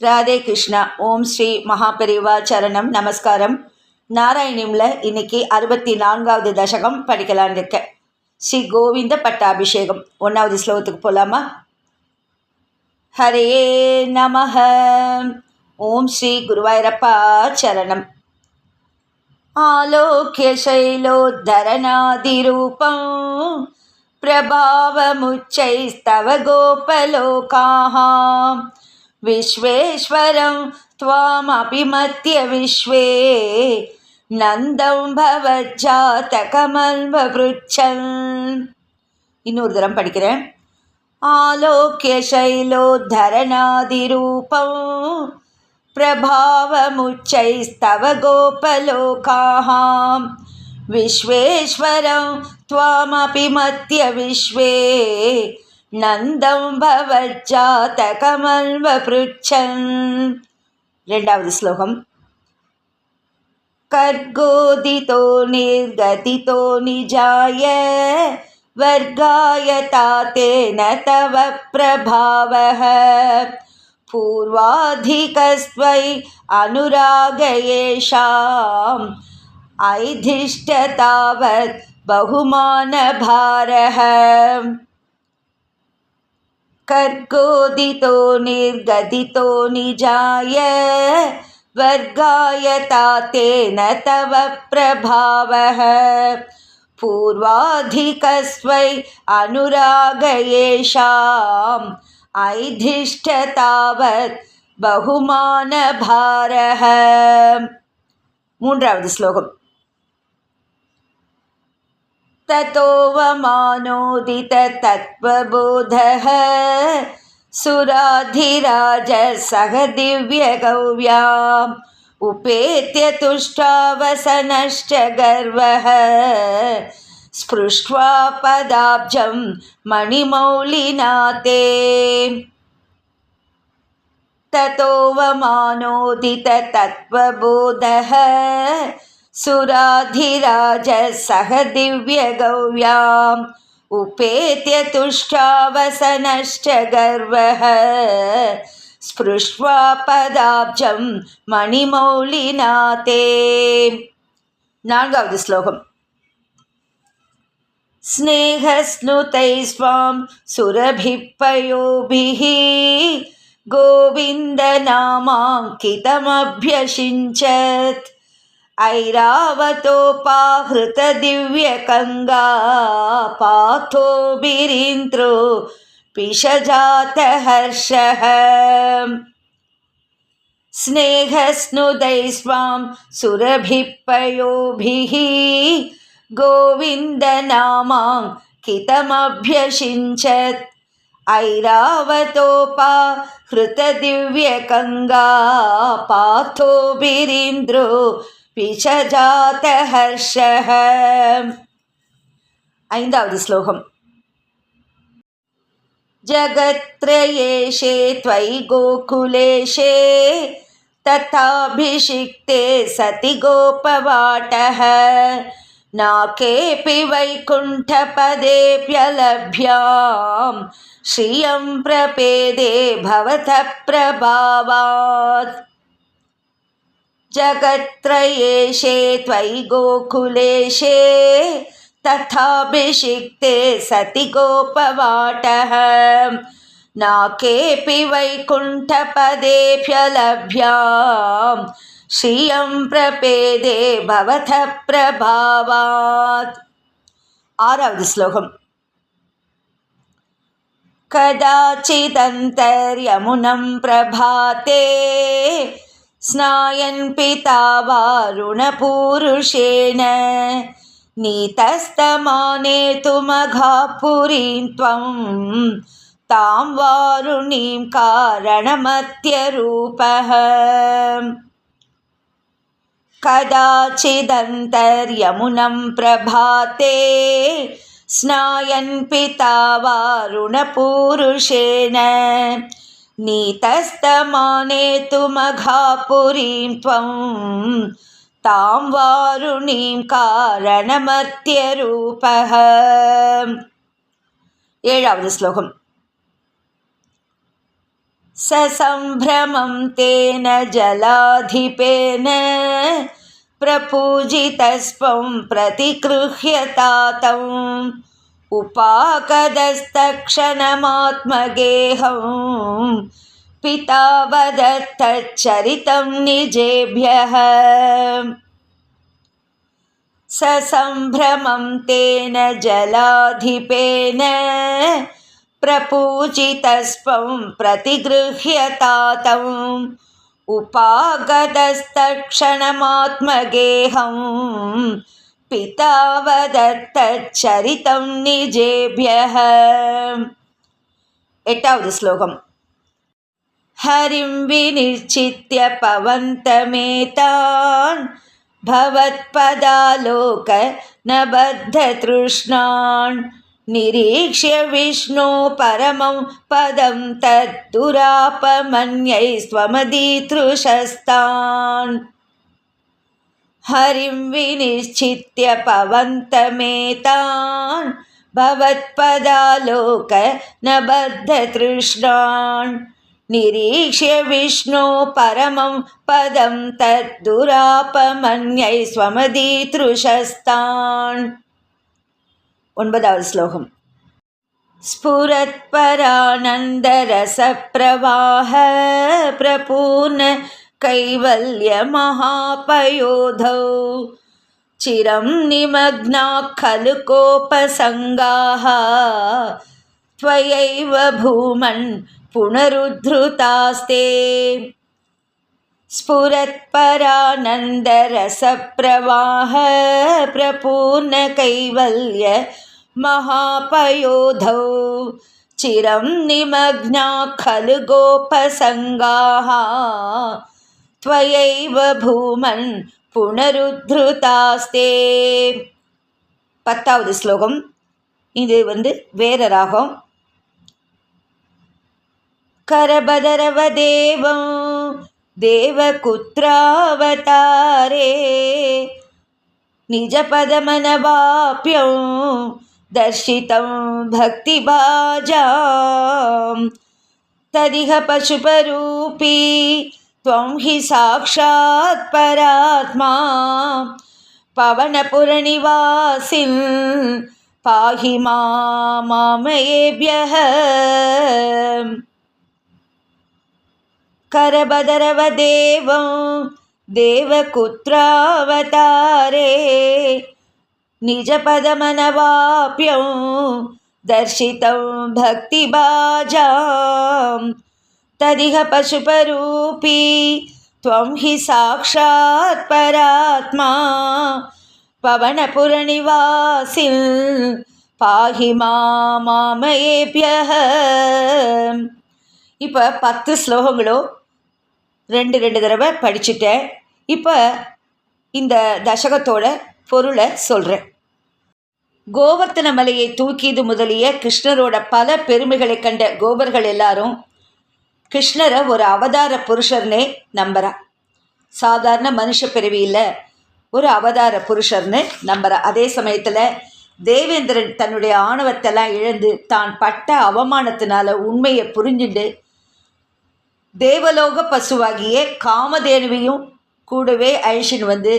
ராதே கிருஷ்ணா ஓம் ஸ்ரீ மகாபெரிவா சரணம் நமஸ்காரம். நாராயணிம்ல இன்னைக்கு அறுபத்தி நான்காவது தசகம் படிக்கலான் இருக்கேன் ஸ்ரீ கோவிந்த பட்டாபிஷேகம். ஒன்னாவது ஸ்லோகத்துக்கு போகலாமா ஹரே நமஹ. ஓம் ஸ்ரீ குருவாயிரப்பா சரணம். ஆலோக்கிய சைலோத்தரநாதி ரூபம் பிரபாவமுச்சை பிரபாவமுச்சைஸ்தவ கோபலோகாம் విశ్వేశ్వరం త్వామపి మధ్య విశ్వే நந்தம் பவஜாத்தகமல்வருச்சல் இன்னொரு தரம் படிக்கிறேன் ஆலோக்கிய சைலோத்தரணாதிரூபம் பிரபாவமுச்சை ஸ்தவ கோபலோகாம் விஸ்வேஸ்வரம் துவாமபி மத்திய விஸ்வே मत्य विश्वे नन्दं भवज्जातकमल्वपृच्छन् ரெண்டாவது ஸ்லோகம் कर्गोदितो निर्गतितो निजाय वर्गाय तातेन तव प्रभावः पूर्वाधिकस्त्वयि अनुराग येषाम् ऐधिष्ठतावत् बहुमानभारः कर्गोदितो निर्गदितो निजाय वर्गाय तातेन तव प्रभावः पूर्वाधिकस्त्वयि अनुराग येषाम् ऐधिष्ठतावत् बहुमानभारः மூன்றாவது ஸ்லோகம் ततोवमानोदिततत्त्वबोधः सुराधिराजसह दिव्यगौव्याम् उपेत्य तुष्टावसनश्च गर्वः। स्पृष्ट्वा पदाब्जं मणिमौलिना ते सुराधिराज सह दिव्यगौव्याम् उपेत्य तुष्टावसनश्च गर्वः स्पृष्ट्वा पदाब्जं मणिमौलिनाते नान्गावद् श्लोकम्। स्नेहस्नुतै स्वां सुरभिपयोभिः गोविन्दनामाङ्कितमभ्यषिञ्चत्। ऐरावतोपाहृतदिव्यकङ्गा पाथोभिरिन्द्रो पिशजातहर्षः स्नेहस्नुदैः स्वां सुरभिः पयोभिः गोविन्दनामाङ्कितमभ्यषिञ्चत् ऐरावतोपा हृतदिव्यकङ्गा पाथोभिरिन्द्रो पिशजातहर्षः ஐந்தாவது ஸ்லோகம் जगत्त्रयेशे त्वयि गोकुलेशे तथाभिषिक्ते सति गोपवाटः नाकेऽपि वैकुण्ठपदेऽप्यलभ्यां श्रियं प्रपेदे भवतः प्रभावात् जगत्रयेशे त्वयि गोकुलेशे। तथाभिषिक्ते सति गोपवाटः। न केऽपि वैकुण्ठपदेभ्यलभ्यां श्रियं प्रपेदे भवतः प्रभावात्। आरावद् श्लोकम्। कदाचिदन्तर्यमुनं प्रभाते स्नायन् पिता वारुणपूरुषेण। नीतस्तमानेतुमघापुरीं त्वं। तां वारुणीं कारणमत्यरूपः। कदाचिदन्तर्यमुनं प्रभाते स्नायन् पिता वारुणपूरुषेण नीतस्तमानेतुमघापुरीं त्वं तां वारुणीं कारणमत्यरूपः ஏழாவது ஸ்லோகம் ससम्भ्रमं तेन जलाधिपेन प्रपूजितस्त्वं प्रतिगृह्यतातम् उपाकदस्तक्षणमात्मगेहं पिता वदत्तच्चरितं निजेभ्यः। ससम्भ्रमं तेन जलाधिपेन प्रपूजितस्त्वं प्रतिगृह्यतातम् उपागतस्तक्षणमात्मगेहं पिता वदत्तच्चरितं निजेभ्यः। एटावद् श्लोकम्। हरिं विनिश्चित्य पवन्तमेतान् न बद्धतृष्णान् निरीक्ष्य विष्णो परमं पदं तद्दुरापमन्यैस्त्वमदीतृशस्तान् हरिं विनिश्चित्य पवन्तमेतान् भवत्पदालोक न बद्धतृष्णान् निरीक्ष्य विष्णो परमं पदं तद्दुरापमन्यैस्वमधितृशस्तान् उन्बदावत् श्लोकं स्फुरत्परानन्दरसप्रवाह प्रपूर्ण कैवल्यमहापयोधौ चिरं निमग्नाः खलु कोपसङ्गाः त्वयैव भूमन् पुनरुद्धृतास्ते स्फुरत्परानन्दरसप्रवाह प्रपूर्णकैवल्य महापयोधौ चिरं निमग्ना खलु गोपसङ्गाः त्वयैव भूमन् புனருத்ருதாஸ்தே பத்தாவது ஸ்லோகம் இது வந்து வேற ராகம் करबदरवदेवं देवकुत्रावतारे निजपदमनवाप्यं दर्शितं भक्तिभाजां तदिह पशुपरूपी त्वं हि साक्षात् परात्मा पवनपुरनिवासिन् पाहि मामयेभ्यः। करबदरवदेवं देवकुत्रावतारे निजपदमनवाप्यं दर्शितं भक्तिबाजां तदिह पशुपरूपी त्वं हि साक्षात् परात्मा पवनपुरनिवासिन् पाहि मामयेभ्यः இப்போ பத்து ஸ்லோகங்களும் ரெண்டு ரெண்டு தடவை படிச்சுட்டேன் இப்போ இந்த தசகத்தோட பொருளை சொல்கிறேன் கோவர்த்தன மலையை தூக்கியது முதலிய கிருஷ்ணரோட பல பெருமைகளை கண்ட கோபர்கள் எல்லாரும் கிருஷ்ணரை ஒரு அவதார புருஷர்னே நம்புறா. சாதாரண மனுஷ பிறவியில் ஒரு அவதார புருஷர்னு நம்புகிறான் அதே சமயத்தில் தேவேந்திரன் தன்னுடைய ஆணவத்தெல்லாம் இழந்து தான் பட்ட அவமானத்தினால உண்மையை புரிஞ்சுண்டு தேவலோக பசுவாகிய காமதேனுவையும் கூடவே அழிச்சின்னு வந்து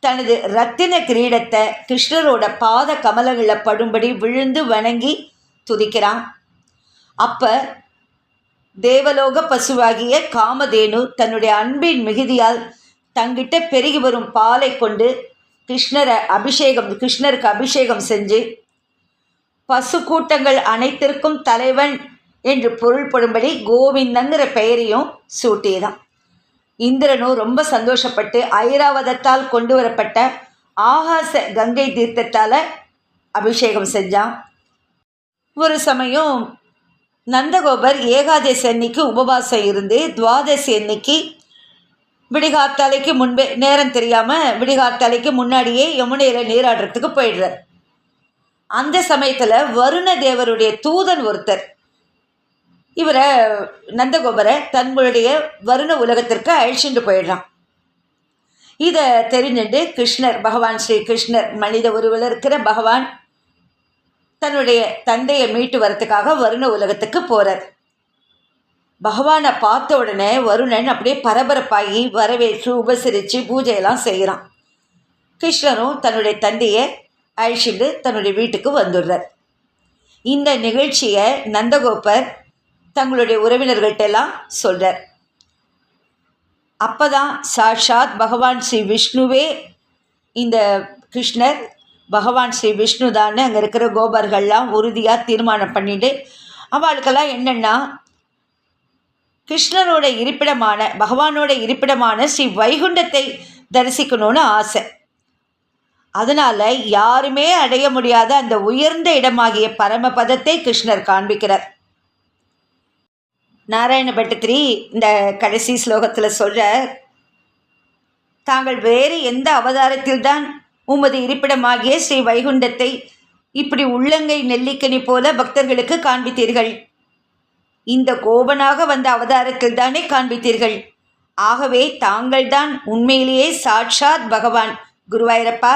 தனது ரத்தின கிரீடத்தை கிருஷ்ணரோட பாத கமலங்களில் படும்படி விழுந்து வணங்கி துதிக்கிறான். அப்போ தேவலோக பசுவாகிய காமதேனு தன்னுடைய அன்பின் மிகுதியால் தங்கிட்ட பெருகி வரும் பாலை கொண்டு கிருஷ்ணரை அபிஷேகம் கிருஷ்ணருக்கு அபிஷேகம் செஞ்சு பசு கூட்டங்கள் அனைத்திற்கும் தலைவன் என்று பொருள்படும்படி கோவிந்தங்கிற பெயரையும் சூட்டியதான் இந்திரனும் ரொம்ப சந்தோஷப்பட்டு ஐராவதத்தால் கொண்டு வரப்பட்ட ஆகாச கங்கை தீர்த்தத்தால் அபிஷேகம் செஞ்சான். ஒரு சமயம் நந்தகோபர் ஏகாதசி அன்னைக்கு உபவாசம் இருந்து துவாதசி அன்னைக்கு விடிகாத்தாலைக்கு முன்பே நேரம் தெரியாமல் விடிகாத்தாலைக்கு முன்னாடியே யமுனையில் நீராடுறதுக்கு போயிடுறார். அந்த சமயத்தில் வருண தேவருடைய தூதன் ஒருத்தர் இவரை நந்தகோபரை தன்னுடைய வருண உலகத்திற்கு அழிச்சுட்டு போயிடுறான். இதை தெரிஞ்சுட்டு கிருஷ்ணர் பகவான் ஸ்ரீ கிருஷ்ணர் மனித உருவில் இருக்கிற பகவான் தன்னுடைய தந்தையை மீட்டு வரத்துக்காக வருண உலகத்துக்கு போகிறார் பகவானை பார்த்த உடனே வருணன் அப்படியே பரபரப்பாகி வரவேற்று உபசரித்து பூஜையெல்லாம் செய்கிறான். கிருஷ்ணரும் தன்னுடைய தந்தையை அழிச்சிட்டு தன்னுடைய வீட்டுக்கு வந்துடுறார். இந்த நிகழ்ச்சியை நந்தகோபர் தங்களுடைய உறவினர்கள்ட்ட எல்லாம் சொல்கிறார் அப்போ தான் சாட்சாத் பகவான் ஸ்ரீ விஷ்ணுவே இந்த கிருஷ்ணர் பகவான் ஸ்ரீ விஷ்ணு தான் அங்கே இருக்கிற கோபர்கள்லாம் உறுதியாக தீர்மானம் பண்ணிட்டு அவளுக்கெல்லாம் என்னென்னா கிருஷ்ணரோட இருப்பிடமான பகவானோட இருப்பிடமான ஸ்ரீ வைகுண்டத்தை தரிசிக்கணும்னு ஆசை. அதனால் யாருமே அடைய முடியாத அந்த உயர்ந்த இடமாகிய பரமபதத்தை கிருஷ்ணர் காண்பிக்கிறார். நாராயண பட்டத்திரி இந்த கடைசி ஸ்லோகத்தில் சொல்கிற தாங்கள் வேறு எந்த அவதாரத்தில்தான் உமது இருப்பிடமாகிய ஸ்ரீ வைகுண்டத்தை இப்படி உள்ளங்கை நெல்லிக்கனி போல பக்தர்களுக்கு காண்பித்தீர்கள். இந்த கோபனாக வந்த அவதாரத்தில் தானே காண்பித்தீர்கள். ஆகவே தாங்கள்தான் உண்மையிலேயே சாட்சாத் பகவான். குருவாயிரப்பா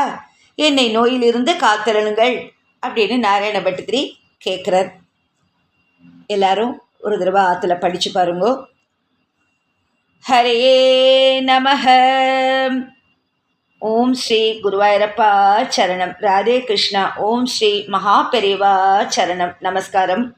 என்னை நோயிலிருந்து காத்திரணுங்கள் அப்படின்னு நாராயண பட்டத்திரி கேட்குறார் எல்லாரும் ஒரு தடவை ஆற்றுல படித்து பாருங்கோ. ஹரே நமஹ. ஓம் ஸ்ரீ குருவாயிரப்பா சரணம். ராதே கிருஷ்ணா. ஓம் ஸ்ரீ மகாபெரிவா சரணம். நமஸ்காரம்.